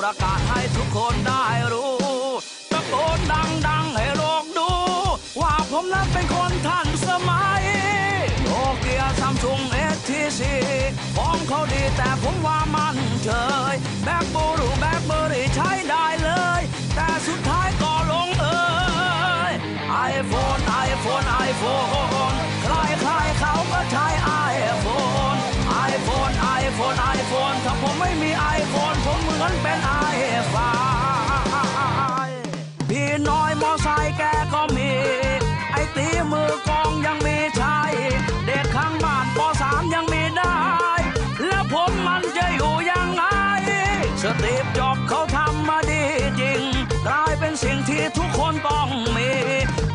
ประกาศให้ทุกคนได้รู้ตะโกนดังๆให้โลกดู ว่าผมนั้นเป็นคนทันสมัยโนเกียซัมซุงเอทีซีของเขาดีแต่ผมว่ามันเฉยแบ็คบูรูแบ็คเบอรี่ใช้ได้เลย แต่สุดท้ายก็ลงเอยไอโฟนไอโฟนไอโฟนใครๆเขาก็ใช้ไอโฟนไอโฟนไอโฟนไอโฟนถ้าผม ไม่มีไอโฟนผมเหมือนเป็นไอฟ้าพี่น้อยมอไซค์แกก็มี ไอตีมือกองยังมีใช้เด็กข้างบ้านปสามยังมีได้ แล้วผมมันจะอยู่ยังไง สตีฟจอบเขาทำมาดีจริง กลายเป็นสิ่งที่ทุกคนต้องมี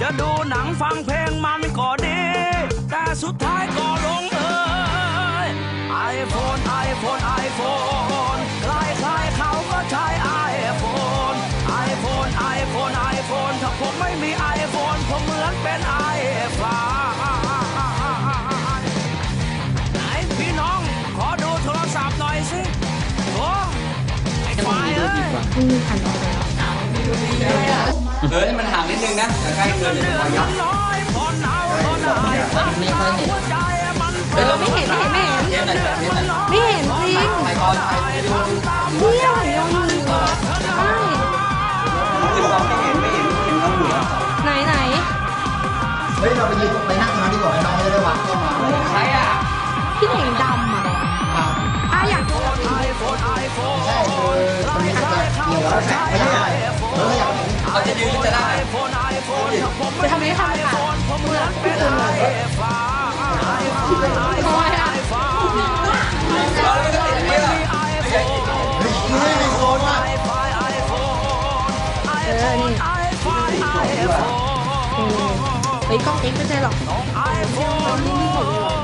จะดูหนังฟังเพลงมันก็ดี แต่สุดท้ายก็ลง ไอโฟนไอโฟนไอโฟนใครใครๆเขาก็ใช้ไอโฟนไอโฟนไอโฟนไอโฟนถ้าผมไม่มีไอโฟนผมเหมือนเป็นไอฟ้าไหนพี่น้องขอดูโทรศัพท์หน่อยสิโอ้ไอ้ควายเอ้ยอืมหันออกแล้วเออให้มันห่างนิดนึงนะอย่าใกล้เกินเดี๋ยวจะคอยยับน้อยพอหนาวก็ได้ไม่ค่อยเห็นหัวใจมันเฮ้ยเราไม่เห็นไม่เห็นไม่เห็น ไม่เห็นจริงถ่ายก่อนถ่ายวิดีโอเนี่ยเห็นยังอยู่ใช่ไม่เห็นไม่เห็นเห็นน้องหัวไหนไหนเฮ้ยเราไปยืนไปนั่งตรงนั้นดีกว่าไหมน้องจะได้วัดเข้ามาใครอะพี่เห็นดำอะอะอยากดูไอโฟนไอโฟนใช่คือตรงนี้จะเหลือแล้วแข็งไม่ได้เอออยากเห็นเขาจะยืนหรือจะได้จะทำไมทำค่ะผมเหมือ เฮ้ยกล้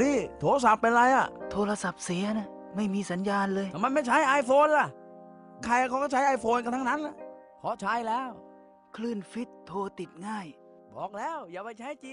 ลี่โทรศัพท์เป็นไรอะ โทรศัพท์เสียนะ ไม่มีสัญญาณเลย ทำไมไม่ใช้ iPhone ล่ะ ใครเขาก็ใช้ iPhone กันทั้งนั้นล่ะขอใช้แล้ว คลื่นฟิตโทรติดง่าย บอกแล้วอย่าไปใช้ G